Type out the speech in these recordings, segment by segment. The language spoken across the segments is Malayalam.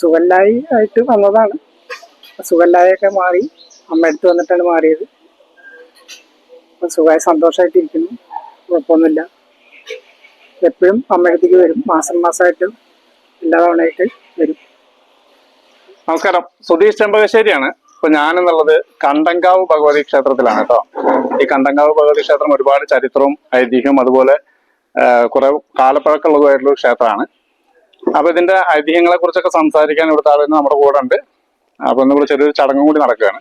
സുഖല്ലായി ആയിട്ട് വന്നതാണ്. സുഖല്ലായൊക്കെ മാറി. അമ്മ അടുത്ത് വന്നിട്ടാണ് മാറിയത്. സുഖമായി സന്തോഷമായിട്ടിരിക്കുന്നു കുഴപ്പമൊന്നുമില്ല. എപ്പോഴും അമ്മ അടുത്തേക്ക് വരും. മാസം മാസമായിട്ട് എല്ലാ തവണയായിട്ട് വരും. നമസ്കാരം. സുധീഷ് ചെമ്പകശ്ശേരിയാണ്. ഇപ്പൊ ഞാനെന്നുള്ളത് കണ്ടങ്കാവ് ഭഗവതി ക്ഷേത്രത്തിലാണ് കേട്ടോ. ഈ കണ്ടങ്കാവ് ഭഗവതി ക്ഷേത്രം ഒരുപാട് ചരിത്രവും ഐതിഹ്യവും അതുപോലെ കുറെ കാലപ്പഴക്കമുള്ളതുമായിട്ടുള്ള ക്ഷേത്രമാണ്. അപ്പൊ ഇതിന്റെ ഐതിഹ്യങ്ങളെ കുറിച്ചൊക്കെ സംസാരിക്കാൻ ഇവിടുത്തെ ആളുകൾ നമ്മുടെ കൂടെ ഉണ്ട്. അപ്പൊ ഇന്നിവിടെ ചെറിയൊരു ചടങ്ങും കൂടി നടക്കുകയാണ്.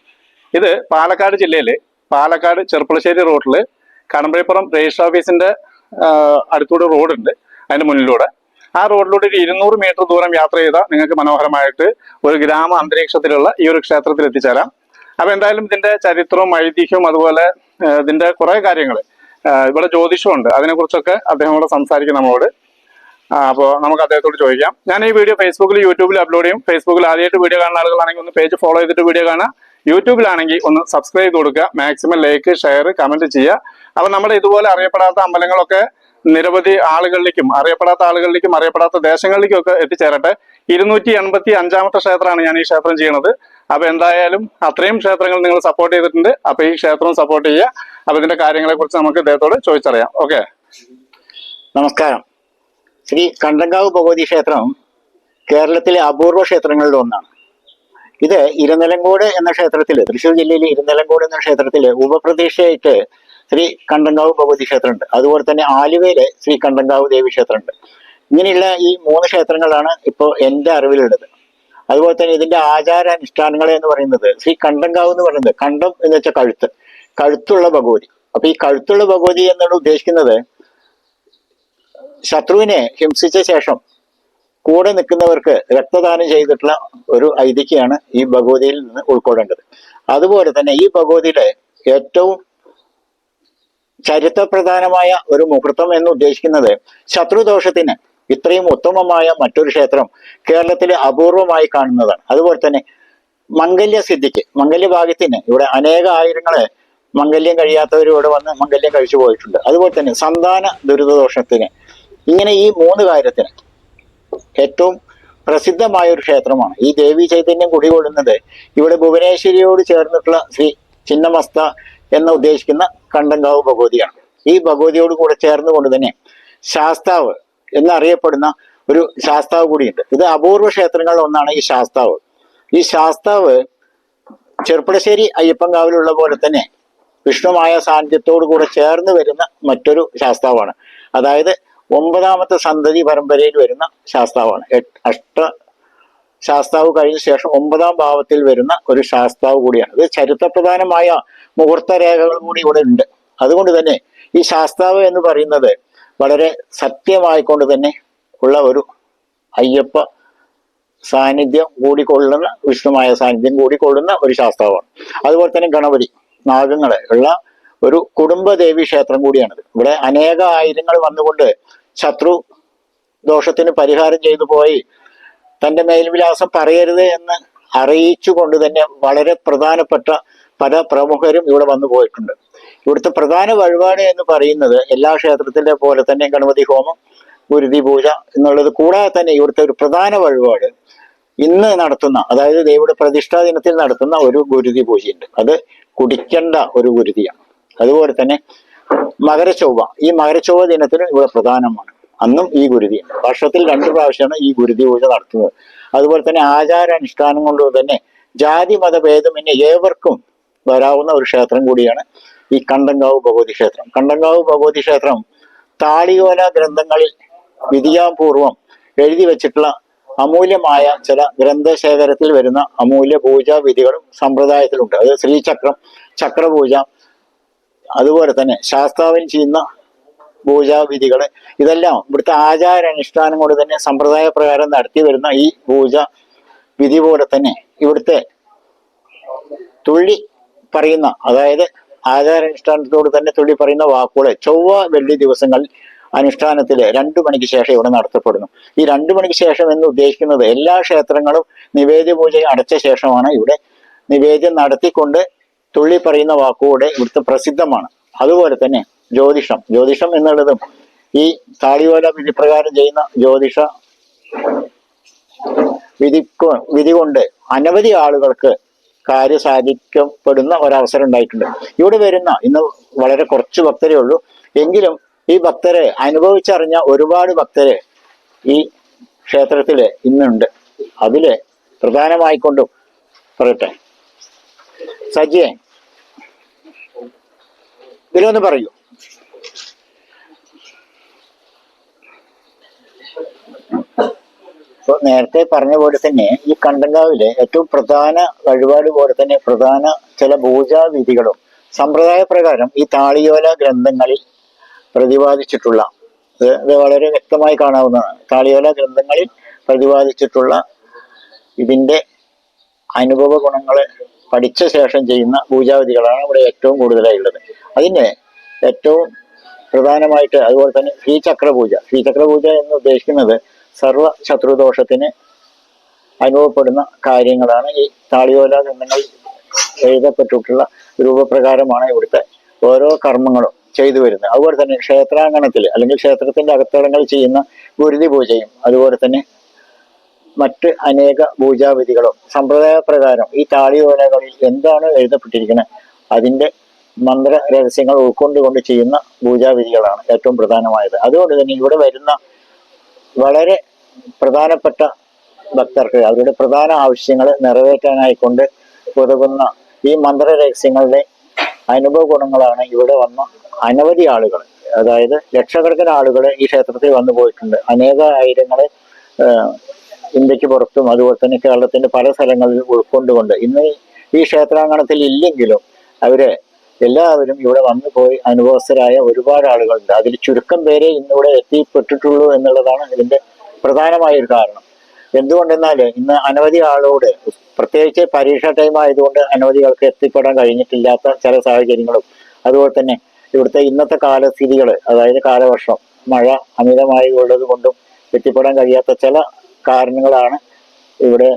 ഇത് പാലക്കാട് ജില്ലയിൽ പാലക്കാട് ചെറുപ്പളശ്ശേരി റോഡിൽ കടമ്പഴിപ്പുറം രജിസ്റ്റർ ഓഫീസിന്റെ അടുത്തൂടെ റോഡുണ്ട് അതിന്റെ മുന്നിലൂടെ. ആ റോഡിലൂടെ ഒരു ഇരുന്നൂറ് മീറ്റർ ദൂരം യാത്ര ചെയ്താൽ നിങ്ങൾക്ക് മനോഹരമായിട്ട് ഒരു ഗ്രാമ അന്തരീക്ഷത്തിലുള്ള ഈ ഒരു ക്ഷേത്രത്തിൽ എത്തിച്ചേരാം. അപ്പൊ എന്തായാലും ഇതിന്റെ ചരിത്രവും ഐതിഹ്യവും അതുപോലെ ഇതിന്റെ കുറെ കാര്യങ്ങൾ ഇവിടെ ജ്യോതിഷമുണ്ട്. അതിനെക്കുറിച്ചൊക്കെ അദ്ദേഹം ഇവിടെ സംസാരിക്കും നമ്മളോട് അപ്പോൾ നമുക്ക് അദ്ദേഹത്തോട് ചോദിക്കാം. ഞാൻ ഈ വീഡിയോ ഫേസ്ബുക്കിൽ യൂട്യൂബിൽ അപ്ലോഡ് ചെയ്യും. ഫേസ്ബുക്കിൽ ആദ്യമായിട്ട് വീഡിയോ കാണുന്ന ആളുകളാണെങ്കിൽ ഒന്ന് പേജ് ഫോളോ ചെയ്തിട്ട് വീഡിയോ കാണാം യൂട്യൂബിലാണെങ്കിൽ ഒന്ന് സബ്സ്ക്രൈബ് ചെയ്ത് കൊടുക്കുക. മാക്സിമം ലൈക്ക് ഷെയർ കമന്റ് ചെയ്യുക. അപ്പൊ നമ്മുടെ ഇതുപോലെ അറിയപ്പെടാത്ത അമ്പലങ്ങളൊക്കെ നിരവധി ആളുകളിലേക്കും അറിയപ്പെടാത്ത ആളുകളിലേക്കും അറിയപ്പെടാത്ത ദേശങ്ങളിലേക്കും ഒക്കെ എത്തിച്ചേരട്ടെ. ഇരുന്നൂറ്റി എൺപത്തി അഞ്ചാമത്തെ ക്ഷേത്രമാണ് ഞാൻ ഈ ക്ഷേത്രം ചെയ്യുന്നത് അപ്പൊ എന്തായാലും അത്രയും ക്ഷേത്രങ്ങൾ നിങ്ങൾ സപ്പോർട്ട് ചെയ്തിട്ടുണ്ട്. അപ്പൊ ഈ ക്ഷേത്രം സപ്പോർട്ട് ചെയ്യുക. അപ്പൊ ഇതിന്റെ കാര്യങ്ങളെ കുറിച്ച് നമുക്ക് ഇദ്ദേഹത്തോട് ചോദിച്ചറിയാം. ഓക്കെ നമസ്കാരം. ശ്രീ കണ്ടങ്കാവ് ഭഗവതി ക്ഷേത്രം കേരളത്തിലെ അപൂർവ ക്ഷേത്രങ്ങളിൽ ഒന്നാണ്. ഇത് ഇരുനിലങ്കോട് എന്ന ക്ഷേത്രത്തിൽ തൃശ്ശൂർ ജില്ലയിലെ ഇരുനിലങ്കോട് എന്ന ക്ഷേത്രത്തിൽ ഉപപ്രതീക്ഷയായിട്ട് ശ്രീ കണ്ടങ്കാവ് ഭഗവതി ക്ഷേത്രമുണ്ട്. അതുപോലെ തന്നെ ആലുവയിലെ ശ്രീ കണ്ടങ്കാവ് ദേവി ക്ഷേത്രമുണ്ട്. ഇങ്ങനെയുള്ള ഈ മൂന്ന് ക്ഷേത്രങ്ങളാണ് ഇപ്പോൾ എന്റെ അറിവിലുള്ളത്. അതുപോലെ തന്നെ ഇതിന്റെ ആചാരാനുഷ്ഠാനങ്ങൾ എന്ന് പറയുന്നത് ശ്രീ കണ്ടങ്കാവ് എന്ന് പറയുന്നത് കണ്ടം എന്ന് വെച്ചാൽ കഴുത്ത് കഴുത്തുള്ള ഭഗവതി. അപ്പൊ ഈ കഴുത്തുള്ള ഭഗവതി എന്നാണ് ഉദ്ദേശിക്കുന്നത്. ശത്രുവിനെ ഹിംസിച്ച ശേഷം കൂടെ നിൽക്കുന്നവർക്ക് രക്തദാനം ചെയ്തിട്ടുള്ള ഒരു ഐതിഹ്യമാണ് ഈ ഭഗവതിയിൽ നിന്ന് ഉൾക്കൊള്ളേണ്ടത്. അതുപോലെ തന്നെ ഈ ഭഗവതിയിലെ ഏറ്റവും ചരിത്രപ്രധാനമായ ഒരു മുഹൂർത്തം എന്ന് ഉദ്ദേശിക്കുന്നത് ശത്രുദോഷത്തിന് ഇത്രയും ഉത്തമമായ മറ്റൊരു ക്ഷേത്രം കേരളത്തിൽ അപൂർവമായി കാണുന്നതാണ്. അതുപോലെ തന്നെ മംഗല്യ സിദ്ധിക്ക് മംഗല്യഭാഗ്യത്തിന് ഇവിടെ അനേക ആയിരങ്ങളെ മംഗല്യം കഴിയാത്തവരും ഇവിടെ വന്ന് മംഗല്യം കഴിച്ചു പോയിട്ടുണ്ട്. അതുപോലെ തന്നെ സന്താന ദുരിതദോഷത്തിന് ഇങ്ങനെ ഈ മൂന്ന് കാര്യത്തിന് ഏറ്റവും പ്രസിദ്ധമായ ഒരു ക്ഷേത്രമാണ്. ഈ ദേവി ചൈതന്യം കുടികൊള്ളുന്നത് ഇവിടെ ഭുവനേശ്വരിയോട് ചേർന്നിട്ടുള്ള ശ്രീ ചിന്നമസ്ത എന്ന് ഉദ്ദേശിക്കുന്ന കണ്ടങ്കാവ് ഭഗവതിയാണ്. ഈ ഭഗവതിയോട് കൂടെ ചേർന്നുകൊണ്ട് തന്നെ ശാസ്താവ് എന്നറിയപ്പെടുന്ന ഒരു ശാസ്താവ് കൂടിയുണ്ട്. ഇത് അപൂർവ ക്ഷേത്രങ്ങളിൽ ഒന്നാണ് ഈ ശാസ്താവ്. ഈ ശാസ്താവ് ചെറുപ്പടശ്ശേരി അയ്യപ്പൻകാവിലുള്ള പോലെ തന്നെ വിഷ്ണുമായ സാന്നിധ്യത്തോടു കൂടെ ചേർന്ന് വരുന്ന മറ്റൊരു ശാസ്താവാണ്. അതായത് ഒമ്പതാമത്തെ സന്തതി പരമ്പരയിൽ വരുന്ന ശാസ്താവാണ്. അഷ്ട ശാസ്താവ് കഴിഞ്ഞ ശേഷം ഒമ്പതാം ഭാവത്തിൽ വരുന്ന ഒരു ശാസ്താവ് കൂടിയാണ്. ഇത് ചരിത്രപ്രധാനമായ മുഹൂർത്ത രേഖകൾ കൂടി ഇവിടെ ഉണ്ട്. അതുകൊണ്ട് തന്നെ ഈ ശാസ്താവ് എന്ന് പറയുന്നത് വളരെ സത്യമായിക്കൊണ്ട് തന്നെ ഉള്ള ഒരു അയ്യപ്പ സാന്നിധ്യം കൂടിക്കൊള്ളുന്ന വിഷ്ണുമായ സാന്നിധ്യം കൂടിക്കൊള്ളുന്ന ഒരു ശാസ്താവാണ്. അതുപോലെ തന്നെ ഗണപതി നാഗങ്ങളെ ഉള്ള ഒരു കുടുംബദേവി ക്ഷേത്രം കൂടിയാണിത്. ഇവിടെ അനേക ആയിരങ്ങൾ വന്നുകൊണ്ട് ശത്രു ദോഷത്തിന് പരിഹാരം ചെയ്തു പോയി. തന്റെ മേൽവിലാസം പറയരുത് എന്ന് അറിയിച്ചുകൊണ്ട് തന്നെ വളരെ പ്രധാനപ്പെട്ട പല പ്രമുഖരും ഇവിടെ വന്നു പോയിട്ടുണ്ട്. ഇവിടുത്തെ പ്രധാന വഴിപാട് എന്ന് പറയുന്നത് എല്ലാ ക്ഷേത്രത്തിലെ പോലെ തന്നെ ഗണപതി ഹോമം ഗുരുതി പൂജ എന്നുള്ളത് കൂടാതെ തന്നെ ഇവിടുത്തെ ഒരു പ്രധാന വഴിപാട്. ഇന്ന് നടത്തുന്ന അതായത് ദേവിയുടെ പ്രതിഷ്ഠാ ദിനത്തിൽ നടത്തുന്ന ഒരു ഗുരുതി പൂജയുണ്ട്. അത് കുടിക്കേണ്ട ഒരു ഗുരുതിയാണ്. അതുപോലെ തന്നെ മകരച്ചൊവ്വ. ഈ മകരച്ചൊവ്വ ദിനത്തിന് ഇവിടെ പ്രധാനമാണ്. അന്നും ഈ ഗുരുതി. വർഷത്തിൽ രണ്ട് പ്രാവശ്യമാണ് ഈ ഗുരുതി പൂജ നടത്തുന്നത്. അതുപോലെ തന്നെ ആചാരാനുഷ്ഠാനം കൊണ്ട് തന്നെ ജാതി മതഭേദമന്യേ ഏവർക്കും വരാവുന്ന ഒരു ക്ഷേത്രം കൂടിയാണ് ഈ കണ്ടങ്കാവ് ഭഗവതി ക്ഷേത്രം. കണ്ടങ്കാവ് ഭഗവതി ക്ഷേത്രം താളിയോല ഗ്രന്ഥങ്ങളിൽ വിധിയാപൂർവം എഴുതി വെച്ചിട്ടുള്ള അമൂല്യമായ ചില ഗ്രന്ഥശേഖരത്തിൽ വരുന്ന അമൂല്യ പൂജാ വിധികളും സമ്പ്രദായത്തിലുണ്ട്. അത് ശ്രീചക്രം ചക്രപൂജ അതുപോലെ തന്നെ ശാസ്താവിൽ ചെയ്യുന്ന പൂജാവിധികൾ ഇതെല്ലാം ഇവിടുത്തെ ആചാരാനുഷ്ഠാനം കൊണ്ട് തന്നെ സമ്പ്രദായ പ്രകാരം നടത്തി വരുന്ന ഈ പൂജ വിധി പോലെ തന്നെ ഇവിടുത്തെ തുള്ളി പറയുന്ന അതായത് ആചാരാനുഷ്ഠാനത്തോട് തന്നെ തുള്ളി പറയുന്ന വാക്കുകൾ ചൊവ്വ വെള്ളി ദിവസങ്ങൾ അനുഷ്ഠാനത്തിൽ രണ്ടു മണിക്ക് ശേഷം ഇവിടെ നടത്തപ്പെടുന്നു. ഈ രണ്ടു മണിക്ക് ശേഷം എന്ന് ഉദ്ദേശിക്കുന്നത് എല്ലാ ക്ഷേത്രങ്ങളും നിവേദ്യ പൂജ അടച്ച ശേഷമാണ് ഇവിടെ നിവേദ്യം നടത്തിക്കൊണ്ട് തുള്ളി പറയുന്ന വാക്കുകൂടെ ഇവിടുത്തെ പ്രസിദ്ധമാണ്. അതുപോലെ തന്നെ ജ്യോതിഷം. ജ്യോതിഷം എന്നുള്ളതും ഈ താളിയോല വിധിപ്രകാരം ചെയ്യുന്ന ജ്യോതിഷ വിധിക്കു വിധി കൊണ്ട് അനവധി ആളുകൾക്ക് കാര്യസാധിക്കപ്പെടുന്ന ഒരവസരം ഉണ്ടായിട്ടുണ്ട്. ഇവിടെ വരുന്ന ഇന്ന് വളരെ കുറച്ച് ഭക്തരേ ഉള്ളൂ. എങ്കിലും ഈ ഭക്തരെ അനുഭവിച്ചറിഞ്ഞ ഒരുപാട് ഭക്തര് ഈ ക്ഷേത്രത്തിൽ ഇന്നുണ്ട്. അതിൽ പ്രധാനമായിക്കൊണ്ടും പറയട്ടെ. സജിയെ ഇതിലൊന്ന് പറയൂ. ഇപ്പൊ നേരത്തെ പറഞ്ഞ പോലെ തന്നെ ഈ കണ്ടങ്കാവിലെ ഏറ്റവും പ്രധാന വഴിപാട് പോലെ തന്നെ പ്രധാന ചില പൂജാവിധികളും സമ്പ്രദായ പ്രകാരം ഈ താളിയോല ഗ്രന്ഥങ്ങളിൽ പ്രതിപാദിച്ചിട്ടുള്ള ഇത് വളരെ വ്യക്തമായി കാണാവുന്നതാണ്. താളിയോല ഗ്രന്ഥങ്ങളിൽ പ്രതിപാദിച്ചിട്ടുള്ള ഇതിന്റെ അനുഭവ ഗുണങ്ങളെ പഠിച്ച ശേഷം ചെയ്യുന്ന പൂജാവിധികളാണ് ഇവിടെ ഏറ്റവും കൂടുതലായി ഉള്ളത് അതിന് ഏറ്റവും പ്രധാനമായിട്ട് അതുപോലെ തന്നെ ശ്രീചക്രപൂജ. ശ്രീചക്രപൂജ ശ്രീചക്ര പൂജ എന്ന് ഉദ്ദേശിക്കുന്നത് സർവ ശത്രുദോഷത്തിന് അനുഭവപ്പെടുന്ന കാര്യങ്ങളാണ്. ഈ താളിയോല ഗ്രന്ഥങ്ങളിൽ എഴുതപ്പെട്ടിട്ടുള്ള രൂപപ്രകാരമാണ് ഇവിടുത്തെ ഓരോ കർമ്മങ്ങളും ചെയ്തു വരുന്നത്. അതുപോലെ തന്നെ ക്ഷേത്രാങ്കണത്തിൽ അല്ലെങ്കിൽ ക്ഷേത്രത്തിന്റെ അകത്തളങ്ങളിൽ ചെയ്യുന്ന ഗുരുതി പൂജയും അതുപോലെ തന്നെ മറ്റ് അനേക പൂജാവിധികളും സമ്പ്രദായ പ്രകാരം ഈ താളിയോലകളിൽ എന്താണ് എഴുതപ്പെട്ടിരിക്കുന്നത്? അതിന്റെ മന്ത്ര രഹസ്യങ്ങൾ ഉൾക്കൊണ്ടുകൊണ്ട് ചെയ്യുന്ന പൂജാവിധികളാണ് ഏറ്റവും പ്രധാനമായത്. അതുകൊണ്ട് തന്നെ ഇവിടെ വരുന്ന വളരെ പ്രധാനപ്പെട്ട ഭക്തർക്ക് അവരുടെ പ്രധാന ആവശ്യങ്ങൾ നിറവേറ്റാനായിക്കൊണ്ട് ഉതകുന്ന ഈ മന്ത്ര രഹസ്യങ്ങളുടെ അനുഭവ ഗുണങ്ങളാണ് ഇവിടെ വന്ന അനവധി ആളുകൾ. അതായത് ലക്ഷക്കണക്കിന് ആളുകൾ ഈ ക്ഷേത്രത്തിൽ വന്നു പോയിട്ടുണ്ട്. അനേക ആയിരങ്ങൾ ഇന്ത്യയ്ക്ക് പുറത്തും അതുപോലെ തന്നെ കേരളത്തിന്റെ പല സ്ഥലങ്ങളിൽ ഉൾക്കൊണ്ടുകൊണ്ട് ഇന്ന് ഈ ക്ഷേത്രാങ്കണത്തിൽ ഇല്ലെങ്കിലും അവർ എല്ലാവരും ഇവിടെ വന്നു പോയി അനുഭവസ്ഥരായ ഒരുപാട് ആളുകളുണ്ട്. അതിൽ ചുരുക്കം പേരെ ഇന്നിവിടെ എത്തിപ്പെട്ടിട്ടുള്ളൂ എന്നുള്ളതാണ് ഇതിന്റെ പ്രധാനമായ ഒരു കാരണം. എന്തുകൊണ്ടെന്നാൽ ഇന്ന് അനവധി ആളോട് പ്രത്യേകിച്ച് പരീക്ഷ ടൈം ആയതുകൊണ്ട് അനവധി ആൾക്ക് എത്തിപ്പെടാൻ കഴിഞ്ഞിട്ടില്ലാത്ത ചില സാഹചര്യങ്ങളും അതുപോലെ തന്നെ ഇവിടുത്തെ ഇന്നത്തെ കാലസ്ഥിതികൾ അതായത് കാലവർഷം മഴ അമിതമായി ഉള്ളത് കൊണ്ടും എത്തിപ്പെടാൻ കഴിയാത്ത ചില കാരണങ്ങളാണ് ഇവിടെ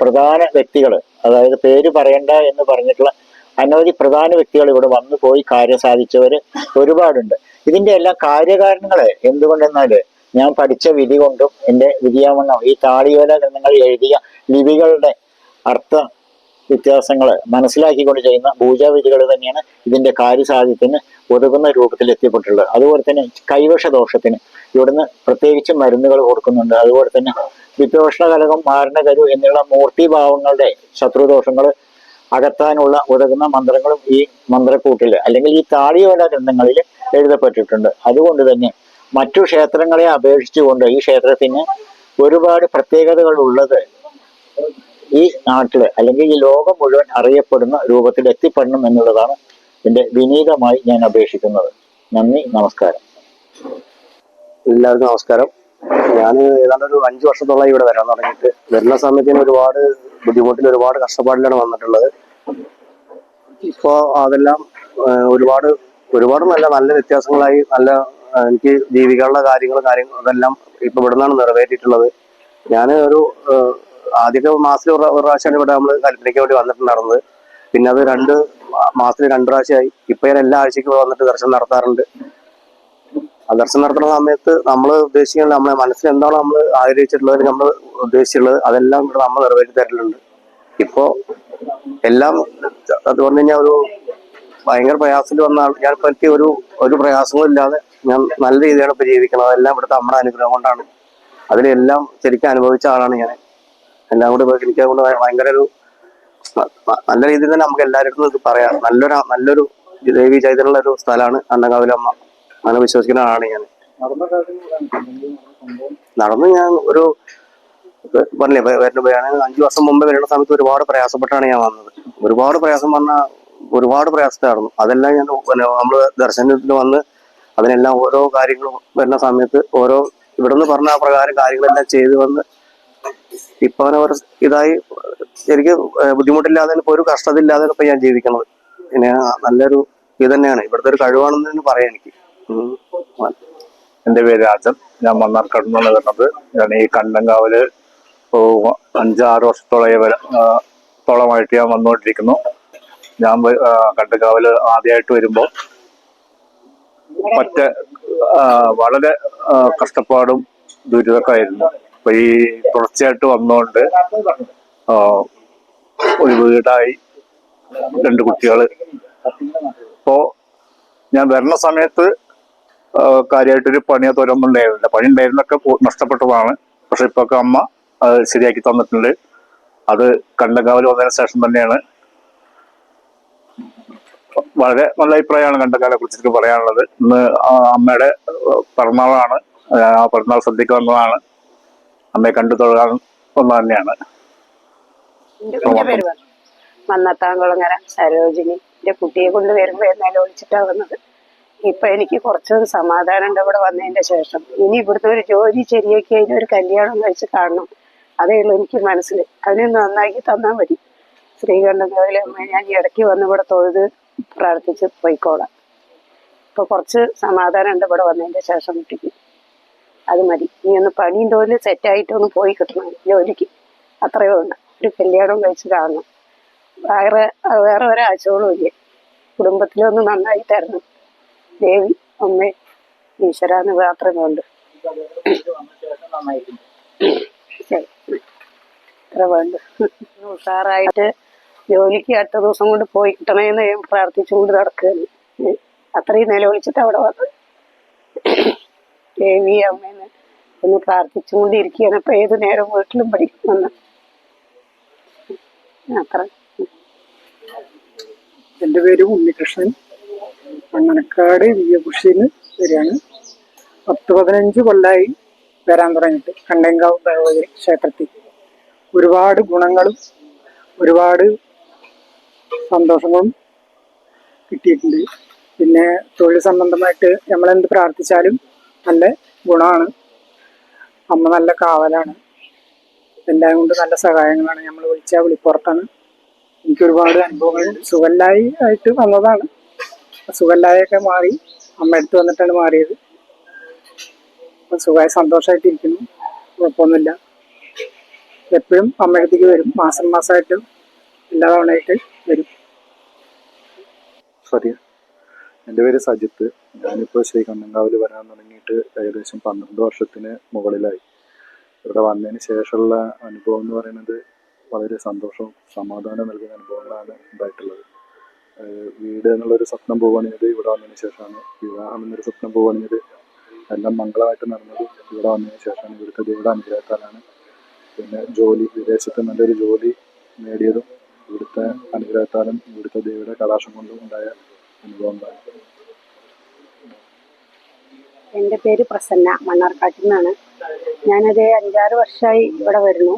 പ്രധാന വ്യക്തികൾ അതായത് പേര് പറയണ്ട എന്ന് പറഞ്ഞിട്ടുള്ള അനവധി പ്രധാന വ്യക്തികൾ ഇവിടെ വന്നു പോയി കാര്യം സാധിച്ചവർ ഒരുപാടുണ്ട്. ഇതിന്റെ എല്ലാം കാര്യകാരണങ്ങൾ എന്തുകൊണ്ടെന്നാൽ ഞാൻ പഠിച്ച വിധി കൊണ്ടും എന്റെ വിധിയാവണ്ണം ഈ താളിയോല നിങ്ങൾ എഴുതിയ ലിപികളുടെ അർത്ഥ വ്യത്യാസങ്ങൾ മനസ്സിലാക്കിക്കൊണ്ട് ചെയ്യുന്ന പൂജാവിധികൾ തന്നെയാണ് ഇതിന്റെ കാര്യസാധ്യത്തിന് ഒതുങ്ങുന്ന രൂപത്തിൽ എത്തിപ്പെട്ടുള്ളത് അതുപോലെ തന്നെ കൈവശ ദോഷത്തിന് ഇവിടുന്ന് പ്രത്യേകിച്ച് മരുന്നുകൾ കൊടുക്കുന്നുണ്ട്. അതുപോലെ തന്നെ വിദ്വേഷണ കലകം മാരണകരു എന്നുള്ള മൂർത്തിഭാവങ്ങളുടെ ശത്രുദോഷങ്ങൾ അകത്താനുള്ള ഉതകുന്ന മന്ത്രങ്ങളും ഈ മന്ത്രക്കൂട്ടിൽ അല്ലെങ്കിൽ ഈ താളിയോല ഗ്രന്ഥങ്ങളിൽ എഴുതപ്പെട്ടിട്ടുണ്ട്. അതുകൊണ്ട് തന്നെ മറ്റു ക്ഷേത്രങ്ങളെ അപേക്ഷിച്ചുകൊണ്ട് ഈ ക്ഷേത്രത്തിന് ഒരുപാട് പ്രത്യേകതകൾ ഉള്ളത് ഈ നാട്ടിൽ അല്ലെങ്കിൽ ഈ ലോകം മുഴുവൻ അറിയപ്പെടുന്ന രൂപത്തിൽ എത്തിപ്പെടണം എന്നുള്ളതാണ് എന്റെ വിനീതമായി ഞാൻ അപേക്ഷിക്കുന്നത്. നന്ദി നമസ്കാരം. എല്ലാവർക്കും നമസ്കാരം. ഞാൻ ഏതാണ്ട് ഒരു അഞ്ചു വർഷത്തോളം ഇവിടെ വരാൻ തുടങ്ങിയിട്ട് വരുന്ന സമയത്തിന് ഒരുപാട് ബുദ്ധിമുട്ടിൽ ഒരുപാട് കഷ്ടപ്പാടിലാണ് വന്നിട്ടുള്ളത്. ഇപ്പോ അതെല്ലാം ഒരുപാട് ഒരുപാട് നല്ല നല്ല വ്യത്യാസങ്ങളായി നല്ല എനിക്ക് ജീവികളുടെ കാര്യങ്ങൾ കാര്യങ്ങൾ അതെല്ലാം ഇപ്പൊ ഇവിടെ നിന്നാണ് നിറവേറ്റിയിട്ടുള്ളത്. ഞാൻ ഒരു ആദ്യത്തെ മാസത്തിൽ ഒരു പ്രാവശ്യമാണ് ഇവിടെ നമ്മൾ കൽപ്പനയ്ക്ക് വേണ്ടി വന്നിട്ടുണ്ടായിരുന്നത് പിന്നെ അത് രണ്ട് മാസത്തിൽ രണ്ട് പ്രാവശ്യമായി. ഇപ്പൊ ഞാൻ എല്ലാ ആഴ്ചയ്ക്കും വന്നിട്ട് ദർശനം നടത്താറുണ്ട്. ആ ദർശനം നടത്തുന്ന സമയത്ത് നമ്മൾ ഉദ്ദേശിക്കുന്നത് നമ്മളെ മനസ്സിൽ എന്താണോ നമ്മൾ ആഗ്രഹിച്ചിട്ടുള്ളത് നമ്മൾ ഉദ്ദേശിച്ചിട്ടുള്ളത് അതെല്ലാം ഇവിടെ നമ്മൾ നിറവേറ്റി തരലുണ്ട്. ഇപ്പോ എല്ലാം അത് പറഞ്ഞു കഴിഞ്ഞാൽ ഒരു ഭയങ്കര പ്രയാസത്തിൽ വന്ന ആൾ ഞാൻ പറ്റിയ ഒരു ഒരു പ്രയാസങ്ങളും ഇല്ലാതെ ഞാൻ നല്ല രീതിയിലാണ് ഇപ്പൊ ജീവിക്കുന്നത്. അതെല്ലാം ഇവിടുത്തെ നമ്മുടെ അനുഗ്രഹം കൊണ്ടാണ്. അതിലെല്ലാം ശരിക്കും അനുഭവിച്ച ആളാണ് ഞാൻ. എല്ലാം കൂടി എനിക്ക് അതുകൊണ്ട് ഭയങ്കര ഒരു നല്ല രീതിയിൽ തന്നെ നമുക്ക് എല്ലാവരുടെ ഇത് പറയാം. നല്ലൊരു നല്ലൊരു ദേവി ചൈതന്യമുള്ള ഒരു സ്ഥലമാണ് അന്നകാവിലമ്മ. അങ്ങനെ വിശ്വസിക്കുന്ന ആളാണ് ഞാൻ. നടന്ന് ഞാൻ ഒരു പറഞ്ഞില്ലേ വ- വരുന്ന പോയാണ് അഞ്ചു വർഷം മുമ്പ് വരുന്ന സമയത്ത് ഒരുപാട് പ്രയാസപ്പെട്ടാണ് ഞാൻ വന്നത്. ഒരുപാട് പ്രയാസം വന്ന ഒരുപാട് പ്രയാസത്തിലായിരുന്നു. അതെല്ലാം ഞാൻ പിന്നെ നമ്മൾ ദർശനത്തിൽ വന്ന് അതിനെല്ലാം ഓരോ കാര്യങ്ങളും വരുന്ന സമയത്ത് ഓരോ ഇവിടെ നിന്ന് പറഞ്ഞ ആ പ്രകാരം കാര്യങ്ങളെല്ലാം ചെയ്തു വന്ന് ഇപ്പൊ അങ്ങനെ ഒരു ഇതായി. എനിക്ക് ബുദ്ധിമുട്ടില്ലാതെ ഇപ്പൊ ഒരു കഷ്ടതയില്ലാതെ ഇപ്പൊ ഞാൻ ജീവിക്കുന്നത്. പിന്നെ നല്ലൊരു ഇത് തന്നെയാണ്. ഇവിടുത്തെ ഒരു കഴിവാണെന്ന് തന്നെ പറയാം എനിക്ക്. എന്റെ പേര് രാജൻ. ഞാൻ മണ്ണാർക്കാട് നിന്നാണ് വരുന്നത്. ഞാൻ ഈ കണ്ടങ്കാവിൽ ഇപ്പോ അഞ്ചാറ് വർഷത്തോളമായി ത്തോളമായിട്ട് ഞാൻ വന്നുകൊണ്ടിരിക്കുന്നു. ഞാൻ കണ്ടക്കാവിൽ ആദ്യമായിട്ട് വരുമ്പോൾ മറ്റേ വളരെ കഷ്ടപ്പാടും ദുരിതമൊക്കെ ആയിരുന്നു. അപ്പൊ ഈ തുടർച്ചയായിട്ട് വന്നുകൊണ്ട് ഒരു വീടായി രണ്ട് കുട്ടികൾ. അപ്പോ ഞാൻ വരുന്ന സമയത്ത് കാര്യമായിട്ടൊരു പണിയോ തൊരൊന്നും ഉണ്ടായിരുന്നില്ല. പണി ഉണ്ടായിരുന്നൊക്കെ നഷ്ടപ്പെട്ടതാണ്. പക്ഷെ ഇപ്പൊ ഒക്കെ അമ്മ അത് ശരിയാക്കി തന്നിട്ടുണ്ട്. അത് കണ്ടങ്കാവൽ വന്നതിന് ശേഷം തന്നെയാണ്. വളരെ നല്ല അഭിപ്രായമാണ് കണ്ടങ്കാലെ കുറിച്ചിട്ട് പറയാനുള്ളത്. ഇന്ന് അമ്മയുടെ പിറന്നാളാണ്. ആ പിറന്നാൾ സദ്യക്ക് വന്നതാണ്. അമ്മയെ കണ്ടു തൊഴാൻ വന്നത് തന്നെയാണ്. മന്നത്താങ്കുളങ്ങര സരോജിനി. എന്റെ കുട്ടിയെ കൊണ്ട് വരുമ്പോ എന്നാലും ഒളിച്ചിട്ടാ വന്നത് ഇപ്പൊ എനിക്ക് കുറച്ചൊരു സമാധാനം ഉണ്ട് ഇവിടെ വന്നതിന്റെ ശേഷം. ഇനി ഇവിടുത്തെ ഒരു ജോലി ശരിയാക്കി അതിന് ഒരു കല്യാണം കഴിച്ച് കാണണം. അതേ ഉള്ളൂ എനിക്ക് മനസ്സിൽ. അതിനെ നന്നാക്കി തന്നാൽ മതി. ശ്രീകണ്ഠദേവിലെ അമ്മ ഞാൻ ഇടയ്ക്ക് വന്ന് ഇവിടെ തൊഴുത് പ്രാർത്ഥിച്ച് പോയിക്കോളാം. ഇപ്പൊ കുറച്ച് സമാധാനം ഉണ്ട് ഇവിടെ വന്നതിന്റെ ശേഷം കുട്ടിക്ക്. അത് മതി. ഇനി ഒന്ന് പണിയും തൊഴിൽ സെറ്റായിട്ട് ഒന്ന് പോയി കിട്ടണം ജോലിക്ക്. അത്രയോ ഉണ്ട് ഒരു കല്യാണം കഴിച്ച് കാണണം. വേറെ വേറെ ഒരാഴ്ചകളും ഇല്ല? കുടുംബത്തിലൊന്ന് നന്നായി തരണം. ദേവി അമ്മേ ഈശ്വരാന്ന് മാത്രമേ ഉണ്ട് ഇത്ര വേണ്ട. ഉഷാറായിട്ട് ജോലിക്ക് അടുത്ത ദിവസം കൊണ്ട് പോയി കിട്ടണമെന്ന് ഞാൻ പ്രാർത്ഥിച്ചുകൊണ്ട് നടക്കുകയാണ്. അത്രയും നിലവിളിച്ചിട്ട് അവിടെ വന്നത് ദേവി അമ്മേന്ന് ഒന്ന് പ്രാർത്ഥിച്ചുകൊണ്ടിരിക്കുകയാണ്. അപ്പൊ ഏത് നേരം വീട്ടിലും പഠിക്കുമെന്ന് അത്ര. എന്റെ പേര് ഉണ്ണികൃഷ്ണൻ. മണ്ണനക്കാട് കുഷീന്ന് വരികയാണ്. പത്ത് പതിനഞ്ച് കൊല്ലായി വരാൻ തുടങ്ങിയിട്ട്. കണ്ടേങ്കാവ് ഭഗവതി ക്ഷേത്രത്തിൽ. ഒരുപാട് ഗുണങ്ങളും ഒരുപാട് സന്തോഷങ്ങളും കിട്ടിയിട്ടുണ്ട്. പിന്നെ തൊഴിൽ സംബന്ധമായിട്ട് നമ്മളെന്ത് പ്രാർത്ഥിച്ചാലും നല്ല ഗുണമാണ്. അമ്മ നല്ല കാവലാണ്. എല്ലാം കൊണ്ട് നല്ല സഹായങ്ങളാണ്. നമ്മൾ വിളിച്ചാൽ വിളിപ്പുറത്താണ്. എനിക്ക് ഒരുപാട് അനുഭവങ്ങളുണ്ട്. സുഖല്ലായി ആയിട്ട് വന്നതാണ്. സുഖല്ലായൊക്കെ മാറി. അമ്മ അടുത്ത് വന്നിട്ടാണ് മാറിയത്. സുഖമായി സന്തോഷമായിട്ടിരിക്കുന്നു. കുഴപ്പമൊന്നുമില്ല. എപ്പോഴും അമ്മയടുത്തേക്ക് വരും. മാസം മാസമായിട്ട് എല്ലാ തവണയായിട്ട് വരും. സോറി എന്റെ പേര് സജിത്ത്. ഞാനിപ്പോൾ ശ്രീ കണ്ണങ്കാവിൽ വരാൻ തുടങ്ങിയിട്ട് ഏകദേശം പന്ത്രണ്ട് വർഷത്തിന് മുകളിലായി. ഇവിടെ വന്നതിന് ശേഷമുള്ള അനുഭവം എന്ന് പറയുന്നത് വളരെ സന്തോഷവും സമാധാനം നൽകുന്ന അനുഭവങ്ങളാണ് ഉണ്ടായിട്ടുള്ളത്. വീട് എന്നുള്ളൊരു സ്വപ്നം പോവുകയാണെങ്കിൽ ഇവിടെ വന്നതിന് ശേഷമാണ്. വിവാഹം എന്നൊരു സ്വപ്നം പോവുകയാണെങ്കിൽ എല്ലാം മംഗളമായിട്ട് നടന്നത് ഇവിടെ വന്നതിന് ശേഷമാണ്. ഇവിടുത്തെ ദൈവയുടെ അനുഗ്രഹത്താലാണ് പിന്നെ ജോലി വിദേശത്ത് നല്ലൊരു ജോലി നേടിയതും ഇവിടുത്തെ അനുഗ്രഹത്താലും ഇവിടുത്തെ ദൈവയുടെ കടാക്ഷം കൊണ്ടും ഉണ്ടായ അനുഭവം എന്റെ പേര് പ്രസന്ന മണ്ണാർക്കാട്ടിൽ നിന്നാണ്. ഞാനത് അഞ്ചാറ് വർഷമായി ഇവിടെ വരുന്നു.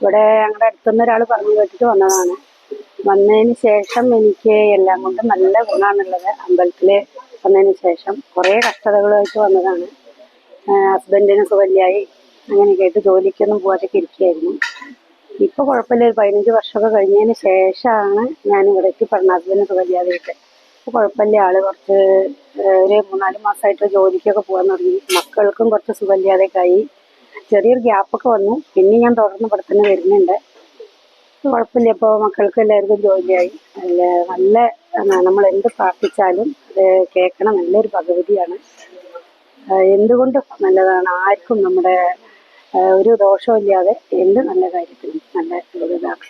ഇവിടെ ഞങ്ങളുടെ അടുത്തുനിന്ന് ഒരാൾ പറഞ്ഞു കേട്ടിട്ട് വന്നതാണ്. വന്നതിന് ശേഷം എനിക്ക് എല്ലാം കൊണ്ടും നല്ല ഗുണമാണുള്ളത്. അമ്പലത്തിൽ വന്നതിന് ശേഷം കുറേ കഷ്ടതകളുമായിട്ട് വന്നതാണ്. ഹസ്ബൻഡിന് സുഖമില്ലായി. അങ്ങനെയൊക്കെ ആയിട്ട് ജോലിക്കൊന്നും പോകാതൊക്കെ ഇരിക്കുകയായിരുന്നു. ഇപ്പോൾ കുഴപ്പമില്ല. ഒരു പതിനഞ്ച് വർഷമൊക്കെ കഴിഞ്ഞതിന് ശേഷമാണ് ഞാൻ ഇവിടേക്ക് ഹസ്ബൻഡിന് സുഖമില്ലാതെയിട്ട് ഇപ്പോൾ കുഴപ്പമില്ല. ആൾ കുറച്ച് ഒരു മൂന്നാൽ മാസമായിട്ട് ജോലിക്കൊക്കെ പോകാൻ തുടങ്ങി. മക്കൾക്കും കുറച്ച് സുഖമില്ലാതെയൊക്കെ ആയി. ചെറിയൊരു ഗ്യാപ്പൊക്കെ വന്നു. പിന്നെ ഞാൻ തുടർന്ന് തന്നെ വരുന്നുണ്ട്. കുഴപ്പമില്ല. ഇപ്പോൾ മക്കൾക്ക് എല്ലാവർക്കും ജോലിയായി. നല്ല നല്ല നമ്മൾ എന്ത് പ്രാർത്ഥിച്ചാലും അത് കേൾക്കണം നല്ലൊരു ഭഗവതിയാണ്. എന്തുകൊണ്ടും നല്ലതാണ്. ആർക്കും നമ്മുടെ ആഹ് ദോഷവും ഇല്ലാതെ എന്ത് നല്ല കാര്യത്തിനും നല്ല ഒരു ഇതാണ്